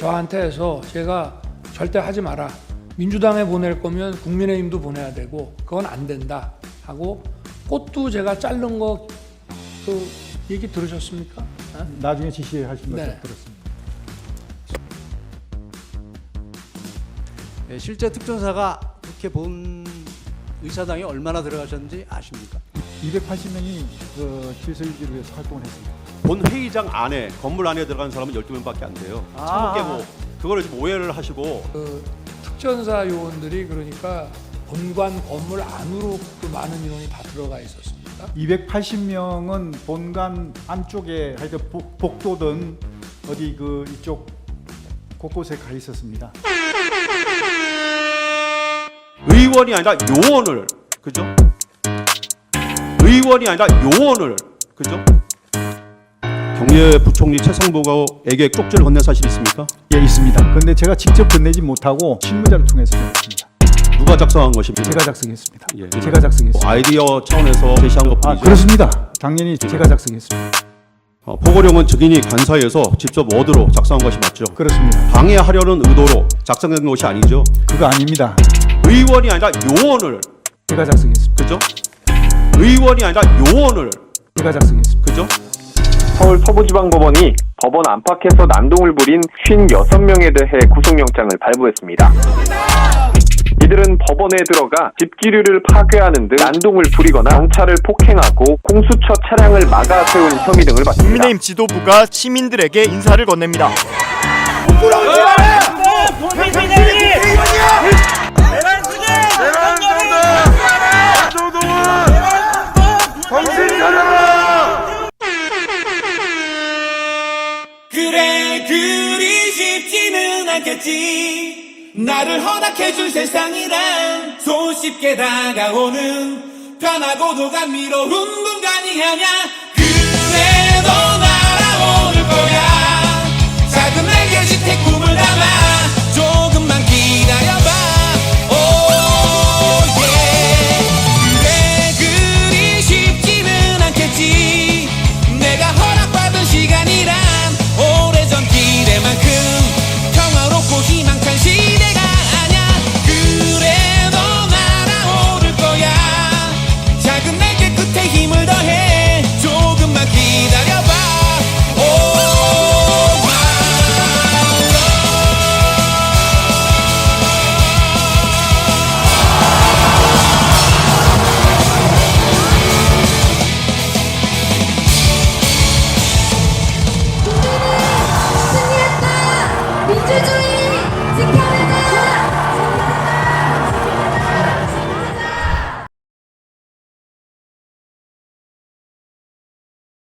저한테 해서 제가 절대 하지 마라. 민주당에 보낼 거면 국민의힘도 보내야 되고 그건 안 된다 하고 꽃도 제가 자른 거 그 얘기 들으셨습니까? 어? 나중에 지시하신 네. 들었습니다. 예, 실제 특전사가 그렇게 본 의사당에 얼마나 들어가셨는지 아십니까? 280명이 그 질서 유지를 위해서 활동을 했습니다. 본 회의장 안에 건물 안에 들어간 사람은 12명밖에 안 돼요. 아. 창문 깨고 그거를 지금 오해를 하시고 그 특전사 요원들이 그러니까 본관 건물 안으로 그 많은 인원이 다 들어가 있었습니다. 280명은 본관 안쪽에 하여튼 복- 복도든 어디 그 이쪽 곳곳에 가 있었습니다. 의원이 아니라 요원을 그죠? 의원이 아니라 요원을 그죠? 경제부총리 최성보고에게 쪽지를 건넨 사실 있습니까? 예, 있습니다. 그런데 제가 직접 건네지 못하고 실무자를 통해서 했습니다. 누가 작성한 것입니까? 제가 작성했습니다. 예. 제가 작성했습니다. 뭐 아이디어 차원에서 제시한 아, 것뿐이죠. 그렇습니다. 당연히 제가 작성했습니다. 어, 포고령은 증인이 간사에서 직접 워드로 작성한 것이 맞죠. 그렇습니다. 방해하려는 의도로 작성된 것이 아니죠. 그거 아닙니다. 의원이 아니라 요원을 제가 작성했습니다. 그죠? 의원이 아니라 요원을 제가 작성했습니다. 그죠? 서울 서부지방법원이 법원 안팎에서 난동을 부린 56명에 대해 구속영장을 발부했습니다. 이들은 법원에 들어가 집기류를 파괴하는 등 난동을 부리거나 경찰을 폭행하고 공수처 차량을 막아 세운 혐의 등을 받습니다. 국민의힘 지도부가 시민들에게 인사를 건넵니다. 그래 그리 쉽지는 않겠지. 나를 허락해준 세상이란 손쉽게 다가오는 편하고도 감미로운 공간이 아냐